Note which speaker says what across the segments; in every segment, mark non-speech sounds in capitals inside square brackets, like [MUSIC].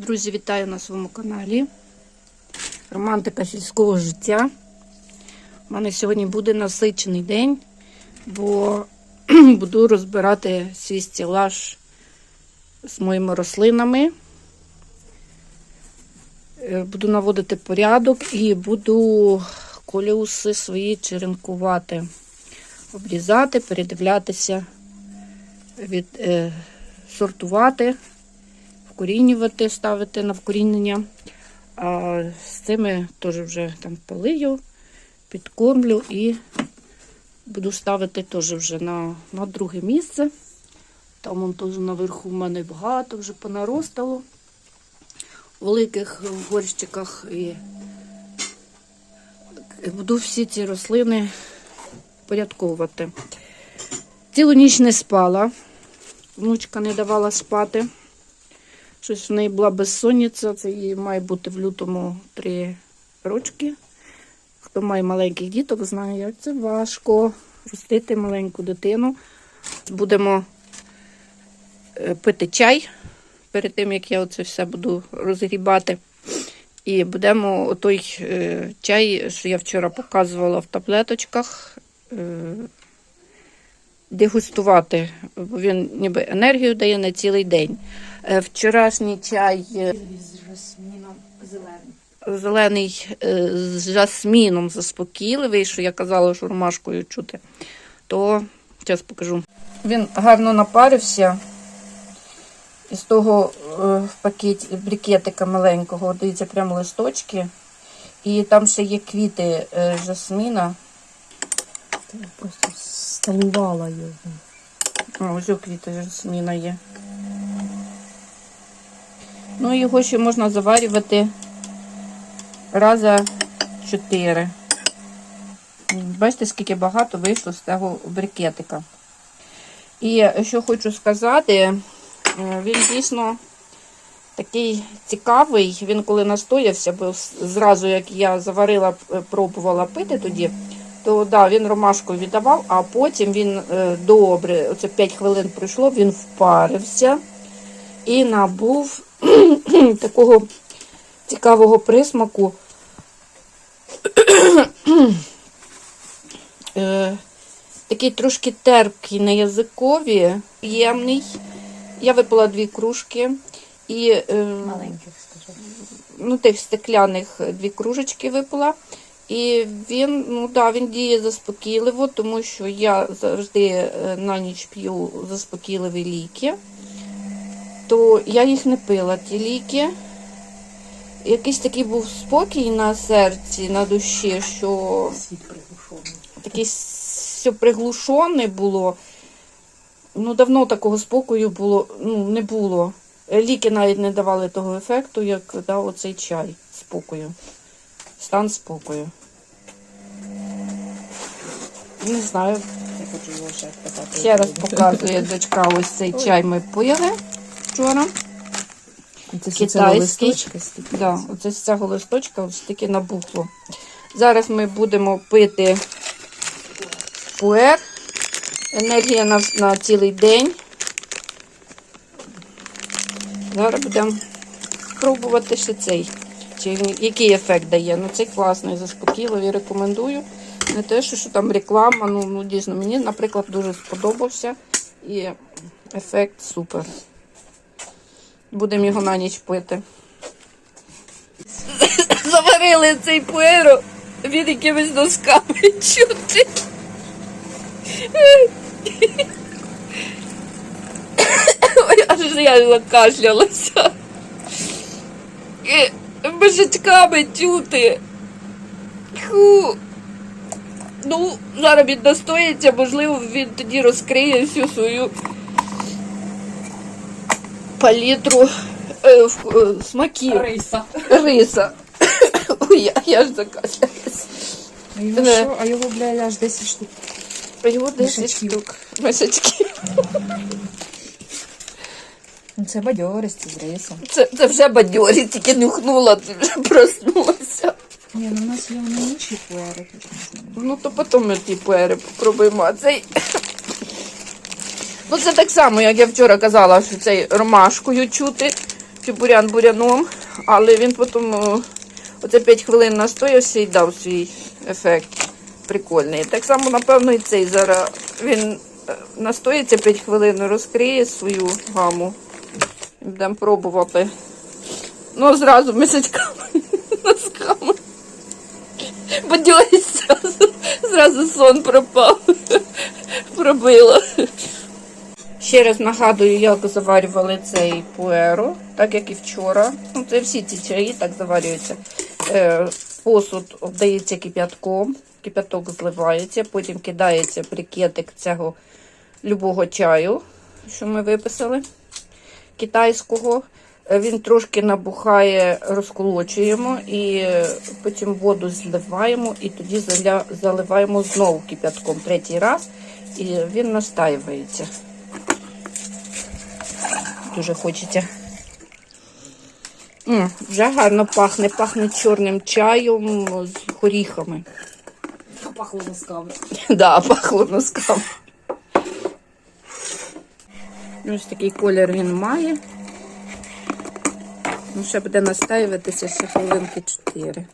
Speaker 1: Друзі, вітаю на своєму каналі. Романтика сільського життя. У мене сьогодні буде насичений день, бо [CLEARS THROAT] буду розбирати свій стілаж з моїми рослинами. Е, Буду наводити порядок і буду коліуси свої черенкувати, обрізати, передивлятися, від, е, сортувати вкорінювати, ставити на вкорінення. А з цими теж вже там полию, підкормлю і буду ставити теж вже на, на друге місце. Там он теж наверху в мене багато вже понаростало у великих горщиках. І буду всі ці рослини порядковувати. Цілу ніч не спала. Внучка не давала спати. Щось в неї була безсонниця, це їй має бути в лютому три рочки. Хто має маленьких діток, знає, як це важко ростити маленьку дитину. Будемо е, пити чай перед тим, як я оце все буду розгрібати. І будемо той е, чай, що я вчора показувала в таблеточках, е, дегустувати, він ніби енергію дає на цілий день. Е, Вчорашній чай е,
Speaker 2: з жасміном зеленим.
Speaker 1: зелений е, з жасміном заспокійливий, що я казала, що ромашкою чути, то зараз покажу. Він гарно напарився. Із того е, в пакеті брикетика маленького, дивіться, прямо листочки. І там ще є квіти е, жасміна.
Speaker 2: Я просто сталувала його.
Speaker 1: О, ось квіти жасміна є. Ну, його ще можна заварювати раза чотири. Бачите, скільки багато вийшло з того брикетика. І що хочу сказати, е, він дійсно такий цікавий. Він коли настоявся, бо зразу як я заварила, е, пробувала пити тоді, то да, він ромашку віддавав, а потім він е, добре, оце 5 хвилин пройшло, він впарився і набув [CLEARS THROAT] такого цікавого присмаку. [CLEARS THROAT] Е, Такий трошки терпкий на язикові, приємний. Я випила дві кружки і е,
Speaker 2: Маленьких, скажу.
Speaker 1: ну, тих стекляних дві кружечки випила. І він, ну да, він діє заспокійливо, тому що я завжди е, на ніч п'ю заспокійливі ліки, то я їх не пила, ті ліки. Якийсь такий був спокій на серці, на душі, що таке все приглушене було. Ну, давно такого спокою було, ну, не було. Ліки навіть не давали того ефекту, як дав оцей чай спокою. Стан спокою. Не знаю.
Speaker 2: Ще
Speaker 1: раз показує дочка ось цей чай ми пили вчора.
Speaker 2: Це
Speaker 1: китайський. Да, оце з цього листочка ось таке набухло. Зараз ми будемо пити пуер. Енергія на, на цілий день. Зараз будемо пробувати ще цей. Чи який ефект дає. Ну цей класний, заспокійливий, рекомендую. Не те, що, що там реклама, ну, ну дійсно, мені, наприклад, дуже сподобався. І ефект супер. Будемо його на ніч пити. Заварили цей пуеро, він якимись досками чути. Ой, аж я закашлялася. І Божечками чути. Ху. Ну, зараз він настоїться, можливо, він тоді розкриє всю свою палітру е, в- е, смаків.
Speaker 2: Риса.
Speaker 1: Риса. [COUGHS] Ой, я, я ж закашлялась.
Speaker 2: А його,
Speaker 1: Е.
Speaker 2: що? а його, бля, аж 10 штук.
Speaker 1: Його 10
Speaker 2: Мішечків.
Speaker 1: штук. Мишечки.
Speaker 2: Ну, Це бадьористі з рисом.
Speaker 1: Це, це вже бадьорі, тільки нюхнула, ти вже проснулася.
Speaker 2: Ні, ну у нас є тут не знаю.
Speaker 1: Ну, то потім ми ті пуери попробуємо. А цей. Ну, це так само, як я вчора казала, що цей ромашкою чути. чи бурян буряном, але він потім оце 5 хвилин настоявся і дав свій ефект прикольний. Так само, напевно, і цей зараз він е, настоїться 5 хвилин, розкриє свою гаму. Будемо пробувати. Ну, зразу мисочками [LAUGHS] носками. Зразу, [LAUGHS] зразу сон пропав. [LAUGHS] Пробило. Ще раз нагадую, як заварювали цей пуеро, так як і вчора. Ну, це всі ці чаї так заварюються. Е, посуд обдається кип'ятком, кип'яток зливається, потім кидається брикетик цього любого чаю, що ми виписали китайського. Е, Він трошки набухає, розколочуємо і потім воду зливаємо і тоді заливаємо знову кип'ятком третій раз, і він настаюється. Дуже хочеться. М, вже гарно пахне, пахне чорним чаєм з горіхами.
Speaker 2: Пахло носками.
Speaker 1: Да, пахло носками. Ось такий колір він має. Ну, ще буде настаюватися ще хвилинки 4.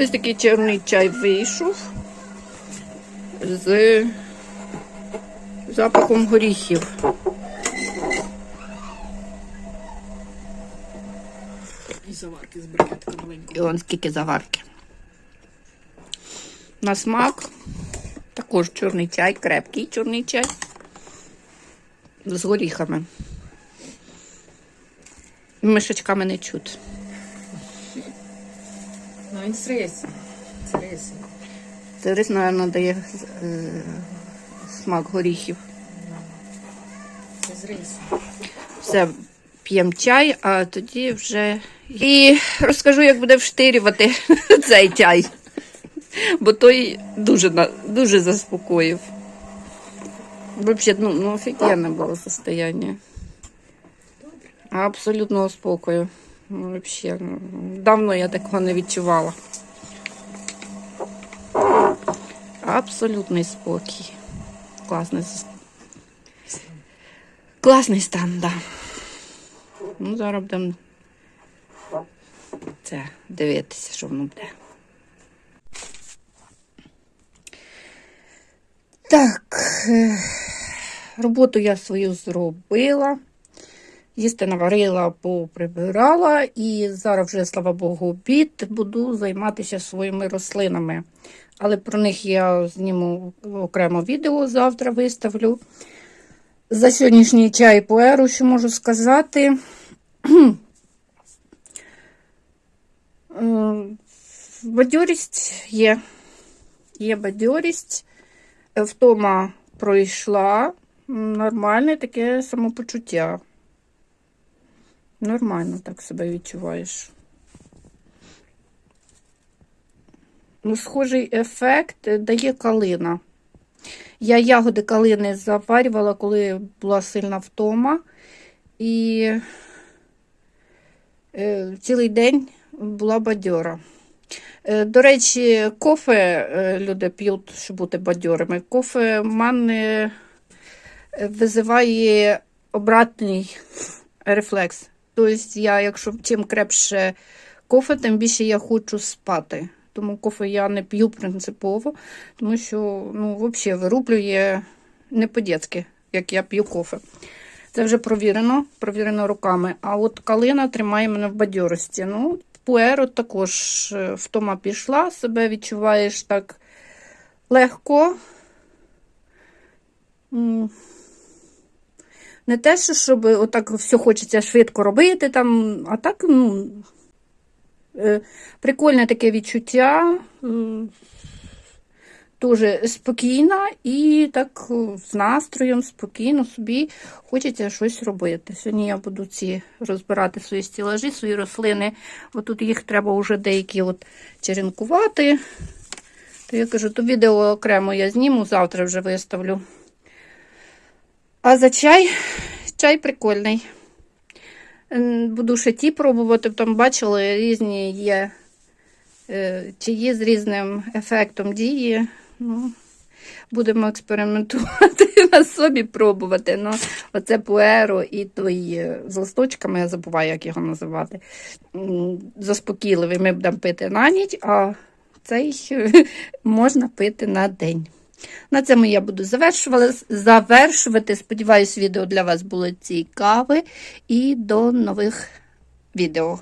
Speaker 1: Ось такий чорний чай вийшов з запахом горіхів.
Speaker 2: І заварки з брикетка маленького.
Speaker 1: І он скільки заварки. На смак також чорний чай, крепкий чорний чай з горіхами. Мишечками не чуть.
Speaker 2: Ну, він з рисом. З рисом.
Speaker 1: Це рис, мабуть, дає е, смак горіхів.
Speaker 2: З.
Speaker 1: Все, п'ємо чай, а тоді вже. І розкажу, як буде вштирювати [LAUGHS] цей чай. Бо той дуже, дуже заспокоїв. Взагалі, ну, ну офігенне було состояння. Абсолютного спокою. Ну, Вообще, ну, давно я такого не відчувала. Абсолютний спокій. Класний, класний стан, так. Да. Ну, зараз будемо це дивитися, що воно буде. Так, е, роботу я свою зробила. Їсти наварила, поприбирала, і зараз вже, слава Богу, обід буду займатися своїми рослинами. Але про них я зніму окремо відео завтра виставлю. За сьогоднішній чай пуеру, що можу сказати. Е, Бадьорість є. Є бадьорість. Втома пройшла. Нормальне таке самопочуття. Нормально так себе відчуваєш. Ну, схожий ефект е, дає калина. Я ягоди калини заварювала, коли була сильна втома. І е, цілий день була бадьора. Е, До речі, кофе люди п'ють, щоб бути бадьорими. Кофе в мене визиває обратний рефлекс. Тобто, я, якщо чим крепше кофе, тим більше я хочу спати. Тому кофе я не п'ю принципово, тому що ну, взагалі вирублює не по-дєцьки, як я п'ю кофе. Це вже провірено, провірено руками. А от калина тримає мене в бадьорості. Ну, пуеро також е, втома пішла, себе відчуваєш так легко. Не те, що щоб отак все хочеться швидко робити, там, а так, ну, е, прикольне таке відчуття. Дуже спокійна і так е, з настроєм, спокійно собі хочеться щось робити. Сьогодні я буду ці розбирати свої стілажі, свої рослини. Отут їх треба вже деякі от черенкувати. То я кажу, то відео окремо я зніму, завтра вже виставлю. А за чай, чай прикольний. Буду ще ті пробувати, там бачили, різні є е, чаї з різним ефектом дії. Ну, Будемо експериментувати [LAUGHS] на собі, пробувати. Ну, оце пуеро і той е, з листочками, я забуваю, як його називати. Заспокійливий ми будемо пити на ніч, а цей [LAUGHS] можна пити на день. На цьому я буду завершувати. Сподіваюсь, відео для вас було цікаве. І до нових відео.